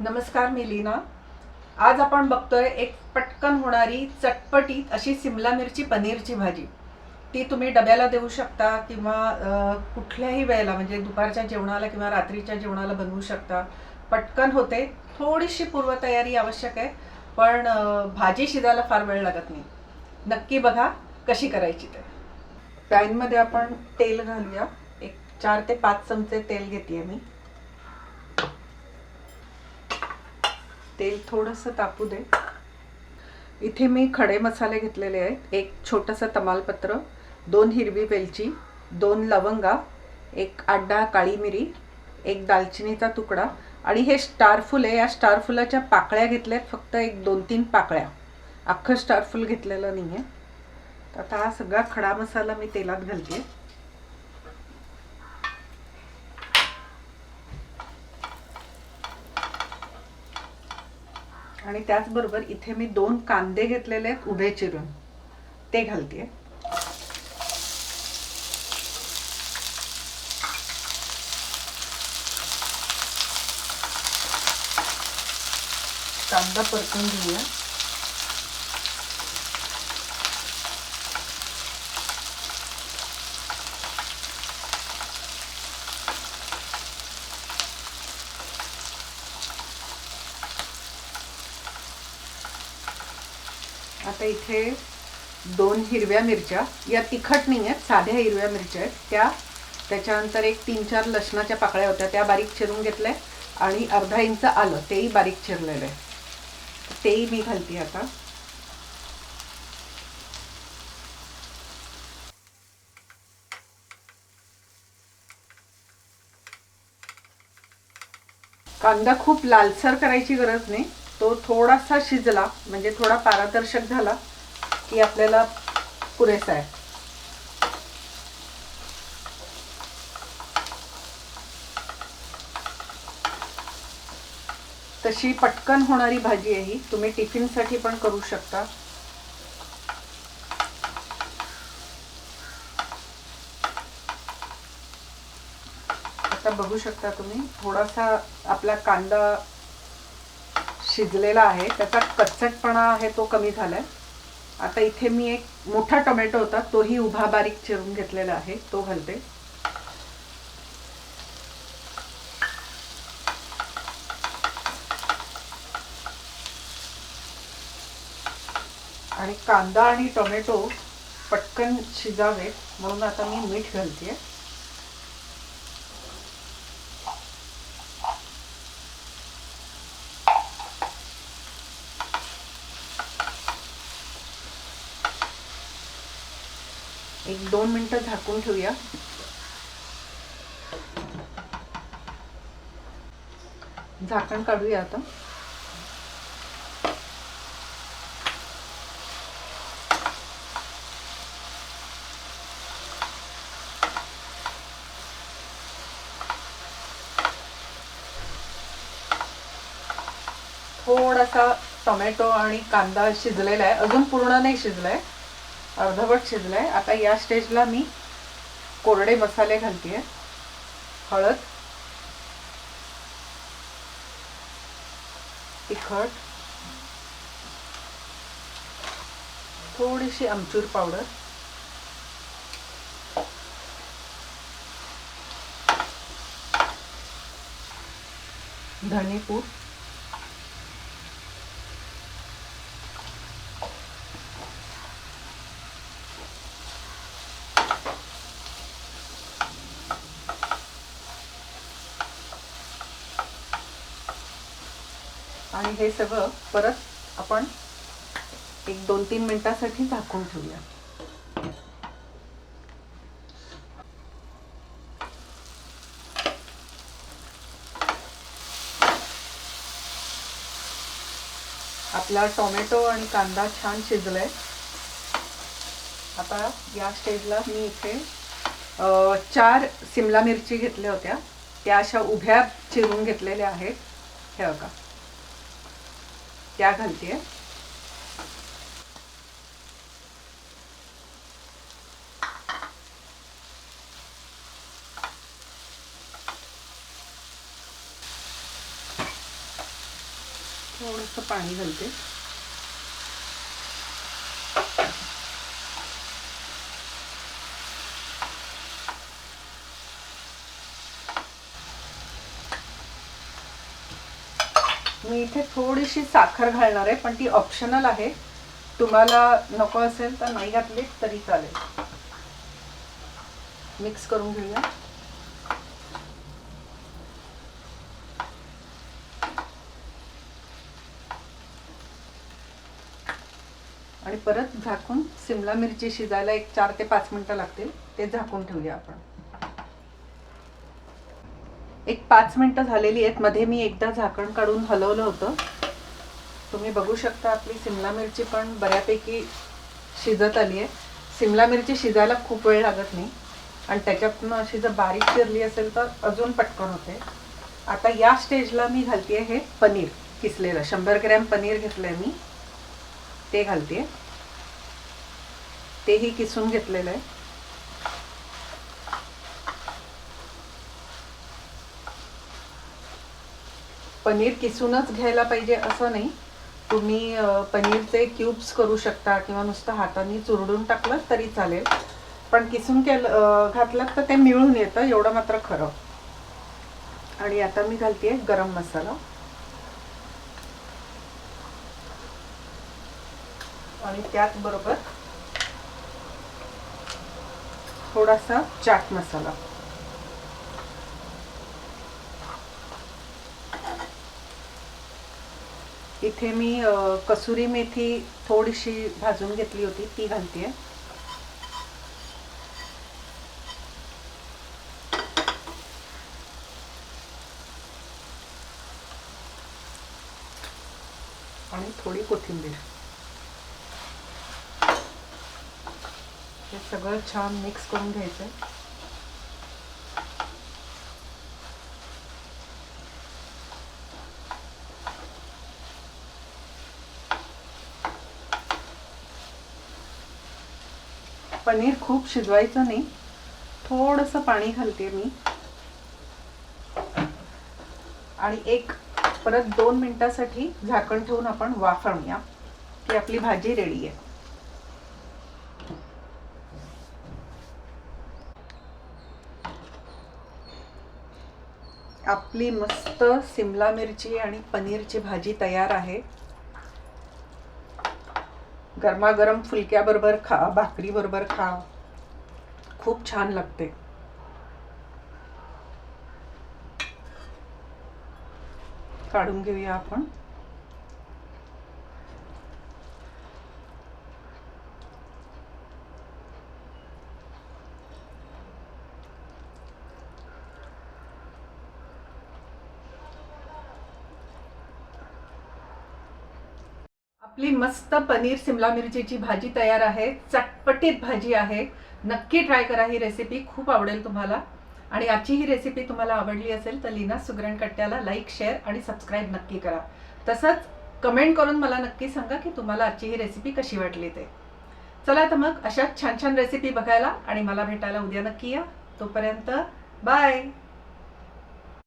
नमस्कार मी लीना. आज आपण बघतोय एक पटकन होणारी चटपटीत अशी सिमला मिरची पनीरची भाजी. ती तुम्ही डब्याला देऊ शकता किंवा कुठल्याही वेळेला म्हणजे दुपारच्या जेवणाला किंवा रात्रीच्या जेवणाला बनवू शकता. पटकन होते. थोडीशी पूर्वतयारी आवश्यक आहे पण भाजी शिजायला फार वेळ लागत नाही. नक्की बघा कशी करायची ते. पॅनमध्ये आपण तेल घालूया. एक चार ते पाच चमचे तेल घेते मी. तेल थोडंसं तापू दे. इथे मी खडे मसाले घेतलेले आहेत. एक छोटंसं तमालपत्र दोन हिरवी वेलची दोन लवंगा एक आड्डा काळी मिरी एक दालचिनीचा तुकडा आणि हे स्टारफुल आहे या स्टारफुलाच्या पाकळ्या घेतल्या आहेत फक्त एक दोन तीन पाकळ्या. अख्खं स्टारफुल घेतलेलं नाही आहे तर आता हा सगळा खडा मसाला मी तेलात घालते. आणि त्याचबरोबर इथे मी दोन कांदे घेतलेले आहेत उभे चिरून. ते घालते कांदा परतून घेऊया. आता इथे दोन हिरव्या मिरच्या या तिखट नाही आहेत साध्या हिरव्या मिरच्या आहेत. त्या त्याच्यानंतर एक तीन चार लसणाच्या पाकळ्या होत्या त्या बारीक चिरून घेतल्या आणि अर्धा इंच आलं तेही बारीक चिरलेलं आहे. तेही मी घालते आता. कांदा खूप लालसर करायची गरज नाही. तो थोडासा शिजला म्हणजे थोडा पारदर्शक झाला की आपल्याला पुरेसा आहे. तशी पटकन होणारी भाजी आहे ही. तुम्ही टिफिनसाठी पण करू शकता. आता बघू शकता तुम्ही थोडासा आपला कांदा शिजलेला आहे. त्याचा कच्चटपणा आहे तो कमी झालाय. आता इथे मी एक मोठा टोमॅटो होता तोही उभा बारीक चिरून घेतलेला आहे तो घालते. आणि कांदा आणि टोमॅटो पटकन शिजावेत म्हणून आता मी मीठ घालते एक दोन मिनटं झाकून ठेवूया. झाकण काढूया आता. थोडासा टोमॅटो आणि कांदा शिजलेला आहे. अजून पूर्ण नाही शिजलाय. अर्धवट शिजलाय. आता या स्टेजला मी कोरडे मसाले घालते हळद तिखट थोडीशी आमचूर पावडर धनेपूड आणि हे सगळं परत आपण एक दोन तीन मिनिटासाठी झाकून ठेवूया. आपला टोमॅटो आणि कांदा छान शिजलाय. आता या स्टेजला मी इथे चार सिमला मिरची घेतल्या होत्या. त्या अशा उभ्या चिरून घेतलेल्या आहेत. हे बघा. त्या घालते. थोडंसं पाणी घालते. मी इथे थोडीशी साखर घालणार आहे पण ती ऑप्शनल आहे. तुम्हाला नको असेल तर नाही घातली तरी चालेल. मिक्स करून घेऊया. आणि परत झाकून सिमला मिरची शिजायला एक चार ते पाच मिनिटं लागतील. ते झाकून ठेवूया आपण. एक पाच मिनटं झालेली आहेत. मध्ये मी एकदा झाकण काढून हलवलं होतं. तुम्ही बघू शकता आपली सिमला मिरची पण बऱ्यापैकी शिजत आली आहे. सिमला मिरची शिजायला खूप वेळ लागत नाही. आणि त्याच्यातून अशी जर बारीक चिरली असेल तर अजून पटकन होते. आता या स्टेजला मी घालते हे पनीर किसलेलं. शंभर ग्रॅम पनीर घेतलंय मी. ते घालते तेही किसून घेतलेलं आहे. पनीर किसूनच घ्यायला पाहिजे असं नाही. तुम्ही पनीरचे क्यूब्स करू शकता किंवा नुसतं हाताने चुरडून टाकलं तरी चालेल. पण किसून केलं घातलं तर ते मिळून येतं एवढं मात्र खरं. आणि आता मी घालते गरम मसाला. आणि त्याचबरोबर थोडासा चाट मसाला. इथे मी कसुरी मेथी थोडीशी भाजून घेतली होती ती घालते. आणि थोडी कोथिंबीर. हे सगळं छान मिक्स करून घ्यायचं पनीर खूप शिजवायचं नाही. थोडंसं पाणी घालते मी. आणि एक परत दोन मिनिटासाठी झाकण ठेवून आपण वाफळूया की आपली भाजी रेडी आहे. आपली मस्त सिमला मिरची आणि पनीरची भाजी तयार आहे. गरमागरम फुलक्याबरोबर खा भाकरीबरोबर खा. खूप छान लागते. काढून घेऊया आपण. आपली मस्त पनीर सिमला मिरचीची भाजी तयार आहे. चटपटीत भाजी आहे. नक्की ट्राय करा ही रेसिपी खूप आवडेल तुम्हाला. आणि आजची ही रेसिपी तुम्हाला आवडली असेल तर लीना सुगरण कट्ट्याला लाईक शेअर आणि सबस्क्राईब नक्की करा. तसंच कमेंट करून मला नक्की सांगा की तुम्हाला आजची ही रेसिपी कशी वाटली ते. चला तर मग अशाच छान छान रेसिपी बघायला आणि मला भेटायला उद्या नक्की या. तोपर्यंत बाय